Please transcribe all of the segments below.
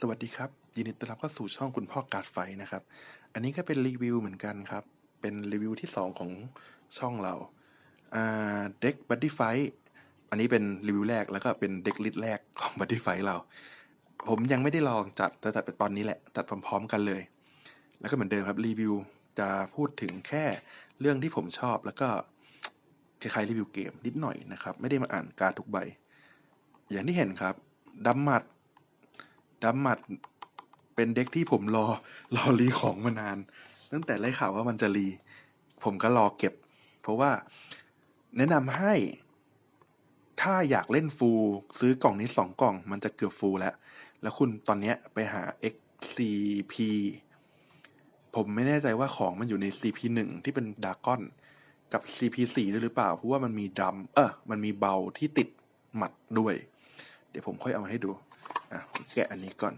สวัสดีครับ ยินดีต้อนรับเข้าสู่ช่องคุณพ่อการดไฟนะครับ อันนี้ก็เป็นรีวิวเหมือนกันครับ เป็นรีวิวที่ 2 ของช่องเราเด็กบัตตี้ไฟอันนี้เป็นรีวิวแรกแล้วก็เป็นเด็กลิสแรกของบัตตี้ไฟเรา ผมยังไม่ได้ลองจัดแต่จัดตอนนี้แหละจัดพร้อมๆกันเลย แล้วก็เหมือนเดิมครับรีวิวจะพูดถึงแค่เรื่องที่ผมชอบแล้วก็คล้ายๆรีวิวเกมนิดหน่อยนะครับ ไม่ได้มาอ่านการดทุกใบ อย่างที่เห็นครับดัมมัด ดัมมัดเป็นเด็กที่ผมรอรอรีของมานาน ตั้งแต่ได้ข่าวว่ามันจะรี ผมก็รอเก็บ เพราะว่าแนะนำให้ถ้าอยากเล่นฟูลซื้อกล่องนี้สองกล่อง มันจะเกือบฟูลแล้ว แล้วคุณตอนเนี้ยไปหา XCP ผมไม่แน่ใจว่าของมันอยู่ใน CP 1 ที่เป็นดากอน กับ CP 4 ด้วยหรือเปล่า เพราะว่ามันมีดำเออมันมีเบาที่ติดหมัดด้วย เดี๋ยวผมค่อยเอามาให้ดู อะผมแกะอันนี้ก่อน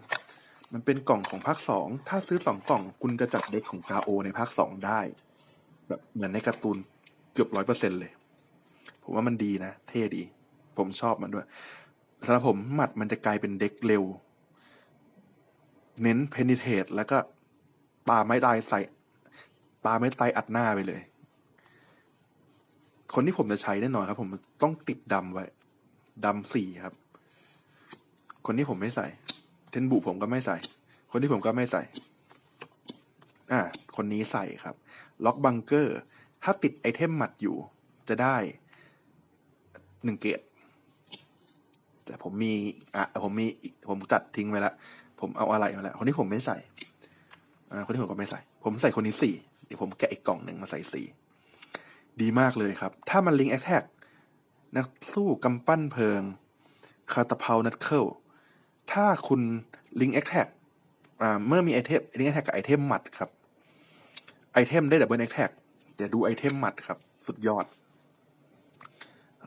มันเป็นกล่องของภาคสองถ้าซื้อสองกล่องคุณจะจัดเด็กของกาโอในภาคสองได้ แบบเหมือนในการ์ตูนเกือบร้อยเปอร์เซ็นเลย ผมว่ามันดีนะ เท่ดี ผมชอบมันด้วยสำหรับผมหมัดมันจะกลายเป็นเด็กเร็ว เน้นเพนิเทตแล้วก็ปาไม้ตายใส่ปาไม้ตายอัดหน้าไปเลย คนที่ผมจะใช้แน่นอนครับ ผมต้องติดดำไว้ดำสี่ครับ คนที่ผมไม่ใส่ เทนบุผมก็ไม่ใส่ คนที่ผมก็ไม่ใส่ อ่า คนนี้ใส่ครับ ล็อกบังเกอร์ ถ้าติดไอเทมหมัดอยู่ จะได้หนึ่งเกตแต่ผมมี อะ ผมมี ผมจัดทิ้งไว้ล้วผมเอาอะไรมาแล้ว คนที่ผมไม่ใส่ อ่า คนที่ผมก็ไม่ใส่ ผมใส่คนนี้สี่เดี๋ยวผมแกะอีกกล่องหนึ่งมาใส่สี่ดีมากเลยครับ ถ้ามันลิงแอคแท็กนักสู้กำปั้นเพลิง คาตาเพานัดเคิล ถ้าคุณลิงแอคแท็กเมื่อมีไอเทมลิงแอคแท็กกับไอเทมหมัดครับ ไอเทมได้ดับเบิลแอคแท็กเดี๋ยวดูไอเทมหมัดครับ สุดยอด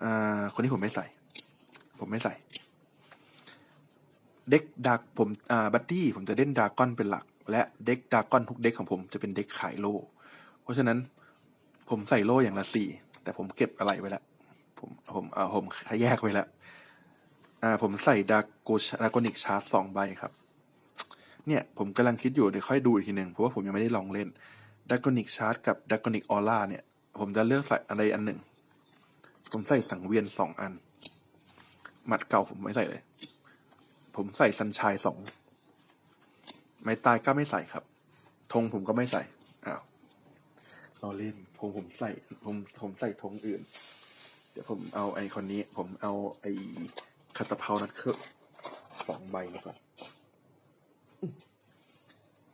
อคนที่ผมไม่ใส่ ผมไม่ใส่ เด็กดักผมบัตตี้ผมจะเล่นดากอนเป็นหลัก และเด็กดากอนทุกเด็กของผมจะเป็นเด็กขายโล เพราะฉะนั้นผมใส่โลอย่างละสี่แต่ผมเก็บอะไรไว้แล้วผมผมเอาผมแยกไว้แล้ว อ่าผมใส่ดาโกดากอนิกชาร์จสองใบครับ เนี่ยผมกำลังคิดอยู่เดี๋ยวค่อยดูอีกทีหนึ่งเพราะว่าผมยังไม่ได้ลองเล่นดากอนิกชาร์จกับดากอนิกออร่าเนี่ย ผมจะเลือกใส่อะไรอันหนึ่ง ผมใส่สังเวียนสองอัน หมัดเก่าผมไม่ใส่เลย ผมใส่ซันชายสองไม้ตายก็ไม่ใส่ครับธงผมก็ไม่ใส่อ้าวรอเล่นผมผมใส่ผมผมใส่ธงอื่น เดี๋ยวผมเอาไอคนนี้ ผมเอาไอาตาเพานัดเครื่องสองใบมาก่อนอืม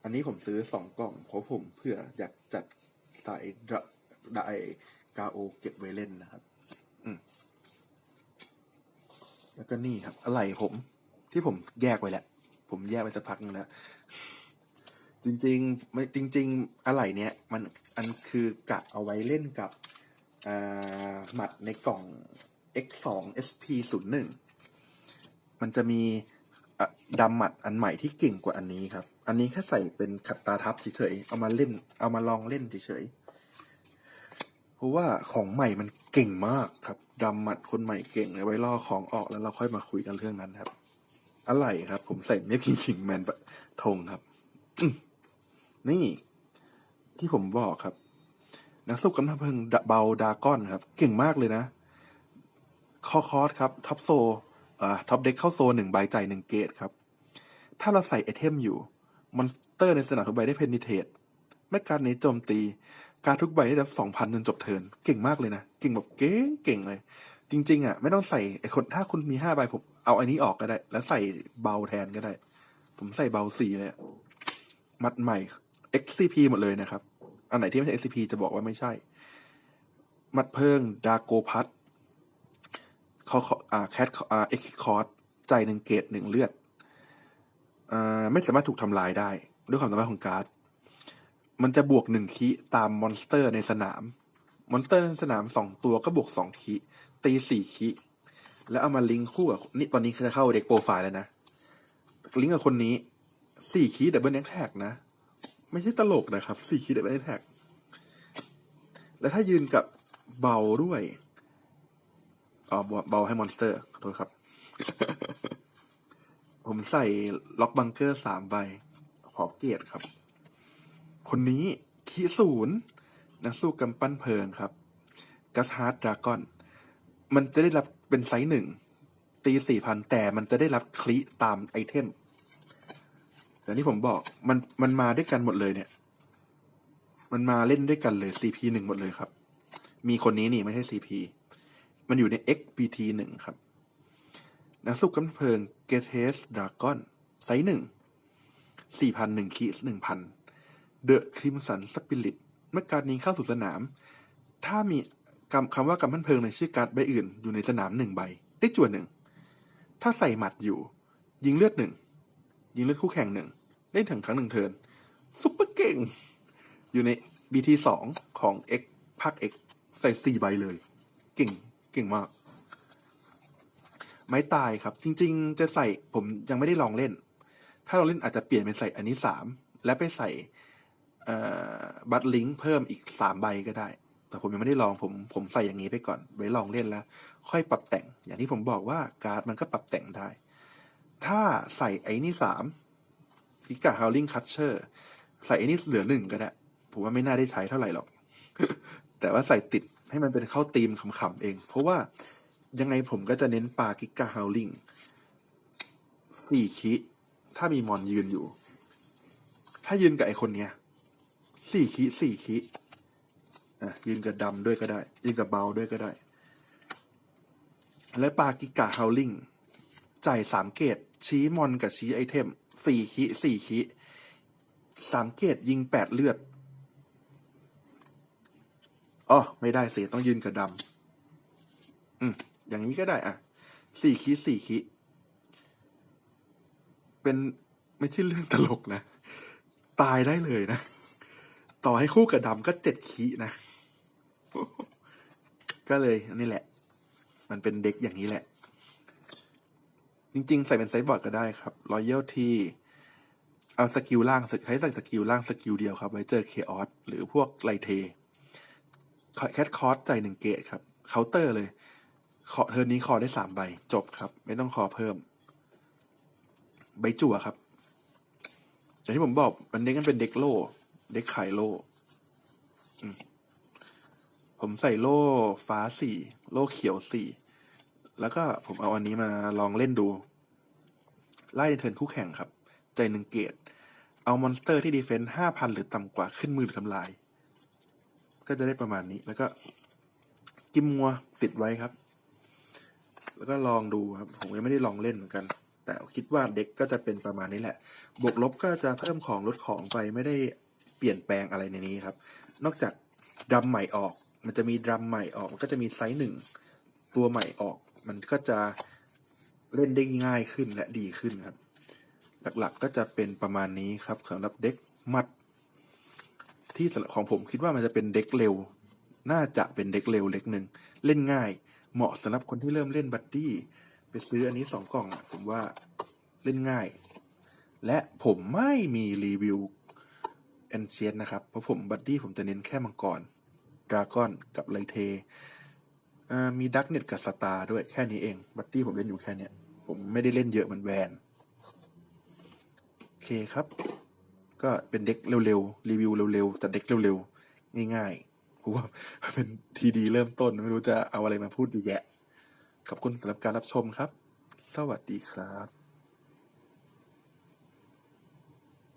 อันนี้ผมซื้อสองกล่อง เพราะผมเพื่ออยากจัดสายดะไดกาโอเก็บไว้เล่นนะครับ อืมแล้วก็นี่ครับ อะไรผม ที่ผมแยกไว้แล้วผมแยกไว้สักพักนึงแล้ว จริงๆไม่จริง ๆ อะไรเนี้ยมันอันคือกะเอาไว้เล่นกับอ่าหมัดในกล่อง X2 SP 0 1 มันจะมีดำหมัดอันใหม่ที่เก่งกว่าอันนี้ครับ อันนี้แค่ใส่เป็นขัดตาทับเฉยๆเอามาเล่น เอามาลองเล่นเฉยๆเพราะว่าของใหม่มันเก่งมากครับดำหมัดคนใหม่เก่งเลยไว้ล่อของออกแล้วเราค่อยมาคุยกันเรื่องนั้นครับอะไรครับ ผมใส่เมฟคิงคิงแมนธงครับนี่ที่ผมบอกครับ นักสู้กำลังเพิงเบาดาก้อนครับ เก่งมากเลยนะ คอคอสครับ ท็อปโซ ท็อปเด็กเข้าโซนหนึ่งใบจ่ายหนึ่งเกตครับ ถ้าเราใส่ไอเทมอยู่ มอนสเตอร์ในสนามทุกใบได้เพนนิเทตไม่การนี้โจมตี การทุกใบได้รับสองพันจนจบเทินเก่งมากเลยนะ เก่งแบบเก่งเก่งเลย จริง ๆ อะ ไม่ต้องใส่ไอคนถ้าคุณมีห้าใบผมเอาอันนี้ออกก็ได้ แล้วใส่เบาแทนก็ได้ ผมใส่เบาสี่เลยมัดใหม่ XCP หมดเลยนะครับ อันไหนที่ไม่ใช่ XCP จะบอกว่าไม่ใช่ มัดเพิงดาโกพัท เขาอ่าแคทอ่าเอ็กคอร์ดใจหนึ่งเกตหนึ่งเลือดอ่าไม่สามารถถูกทำลายได้ ด้วยความสามารถของการ์ด มันจะบวกหนึ่งคีตามมอนสเตอร์ในสนาม มอนสเตอร์ในสนามสองตัวก็บวกสองคีตีสี่คีแล้วเอามาลิงก์คู่กับนี่ตอนนี้จะเข้าเด็กโปรไฟล์แล้วนะ ลิงก์กับคนนี้สี่คีดับเบิลแอคแท็กนะ ไม่ใช่ตลกนะครับสี่คีดับเบิลแท็กแล้วถ้ายืนกับเบาด้วย อ๋อเบาให้มอนสเตอร์ขอโทษครับ ผมผมใส่ล็อกบังเกอร์สามใบ ขอเกียรติครับ คนนี้คีศูนย์นักสู้กำปั้นเพลิงครับกัสฮาร์ดดราก้อน มันจะได้รับเป็นไซส์หนึ่ง ตีสี่พันแต่มันจะได้รับคลิตามไอเทมแต่ที่ผมบอกมันมันมาด้วยกันหมดเลยเนี่ย มันมาเล่นด้วยกันเลย CP หนึ่งหมดเลยครับ มีคนนี้นี่ไม่ใช่ CP มันอยู่ใน XBT หนึ่งครับนักสู้กำเพลิงเกเทสดราก้อนไซส์หนึ่งสี่พันหนึ่งคีหนึ่งพันเดอะคริมสันสปิริตเมื่อการนี้เข้าสู่สนาม ถ้ามีคำว่ากำพันเพลิงในชื่อการ์ดใบอื่น อยู่ในสนามหนึ่งใบ ได้จวนหนึ่ง ถ้าใส่หมัดอยู่ ยิงเลือดหนึ่ง ยิงเลือดคู่แข่งหนึ่งได้ถึงครั้งหนึ่งเทินซุปเปอร์เก่ง อยู่ใน BT สองของ X ภาค X ใส่สี่ใบเลย เก่ง เก่งมาก ไม้ตายครับ จริง ๆ จะใส่ผมยังไม่ได้ลองเล่น ถ้าเราเล่นอาจจะเปลี่ยนเป็นใส่อันนี้สามและไปใส่บัตลิงก์เพิ่มอีกสามใบก็ได้ แต่ผมยังไม่ได้ลองผมผมใส่อย่างนี้ไปก่อน ไว้ลองเล่นแล้ว ค่อยปรับแต่ง อย่างที่ผมบอกว่าการ์ดมันก็ปรับแต่งได้ ถ้าใส่ไอ้นี่สามพิกาฮาวลิงคัตเชอร์ใส่ไอ้นี่เหลือหนึ่งก็ได้ ผมว่าไม่น่าได้ใช้เท่าไหร่หรอก แต่ว่าใส่ติด ให้มันเป็นเข้าธีมขำๆเอง เพราะว่ายังไงผมก็จะเน้นปากิกาฮาวลิงสี่คิถ้ามีมอนยืนอยู่ ถ้ายืนกับไอคนเนี้ยสี่คิสี่คิอะยืนกับดำด้วยก็ได้ ยืนกับเบาด้วยก็ได้ และปากิกาฮาวลิงจ่ายสามเกต ชี้มอนกับชี้ไอเทมสี่คิสี่คิสามเกตยิงแปดเลือด อ๋อไม่ได้สิต้องยืนกับดำอืมอย่างนี้ก็ได้อะสี่คิสี่คิเป็นไม่ใช่เรื่องตลกนะ ตายได้เลยนะ ต่อให้คู่กับดำก็เจ็ดคีนะ ก็เลยอันนี้แหละ มันเป็นเด็กอย่างนี้แหละ จริง ๆ ใส่เป็นไซบอร์ดก็ได้ครับ loyalty เอาสกิลล่างใช้ใส่สกิลล่างสกิลเดียวครับ ไว้เจอเคออสหรือพวกไลเท แคทคอร์สใจหนึ่งเกตครับเคาน์เตอร์เลยขอเทิร์นนี้คอได้สามใบ จบครับ ไม่ต้องคอเพิ่ม ใบจั่วครับอย่างที่ผมบอกมันเด็กกันเป็นเด็กโล่เด็กขายโล่ผมใส่โล่ฟ้าสี่โล่เขียวสี่แล้วก็ผมเอาอันนี้มาลองเล่นดู ไล่ในเทิร์นคู่แข่งครับ ใจหนึ่งเกต เอามอนสเตอร์ที่ดีเฟนส์ห้าพันหรือต่ำกว่าขึ้นมือหรือทำลาย ก็จะได้ประมาณนี้ แล้วก็กิมมัวติดไว้ครับ แล้วก็ลองดูครับ ผมยังไม่ได้ลองเล่นเหมือนกัน แต่คิดว่าเด็กก็จะเป็นประมาณนี้แหละ บวกลบก็จะเพิ่มของลดของไปไม่ได้เปลี่ยนแปลงอะไรในนี้ครับ นอกจากดรัมใหม่ออก มันจะมีดรัมใหม่ออก มันก็จะมีไซส์หนึ่งตัวใหม่ออก มันก็จะเล่นได้ง่ายขึ้นและดีขึ้นครับ หลักๆก็จะเป็นประมาณนี้ครับสำหรับเด็กมัด ที่สรับของผมคิดว่ามันจะเป็นเด็กเร็ว น่าจะเป็นเด็กเร็วเล็กหนึ่งเล่นง่าย เหมาะสำหรับคนที่เริ่มเล่นบัดดี้ไปซื้ออันนี้สองกล่องผมว่าเล่นง่าย และผมไม่มีรีวิวแอนเชียนนะครับ เพราะผมบัดดี้ผมจะเน้นแค่มังกรดราก้อนกับไลเทมีดักเน็ตกับสตาร์ด้วยแค่นี้เอง บัดดี้ผมเล่นอยู่แค่เนี้ย ผมไม่ได้เล่นเยอะเหมือนแวน โอเคครับ ก็เป็นเด็กเร็วๆ รีวิวเร็วๆแต่เด็กเร็วๆ ง่ายๆเพราะว่าเป็นทีดีเริ่มต้นไม่รู้จะเอาอะไรมาพูดดีแยะ ขอบคุณสำหรับการรับชมครับ สวัสดีครับ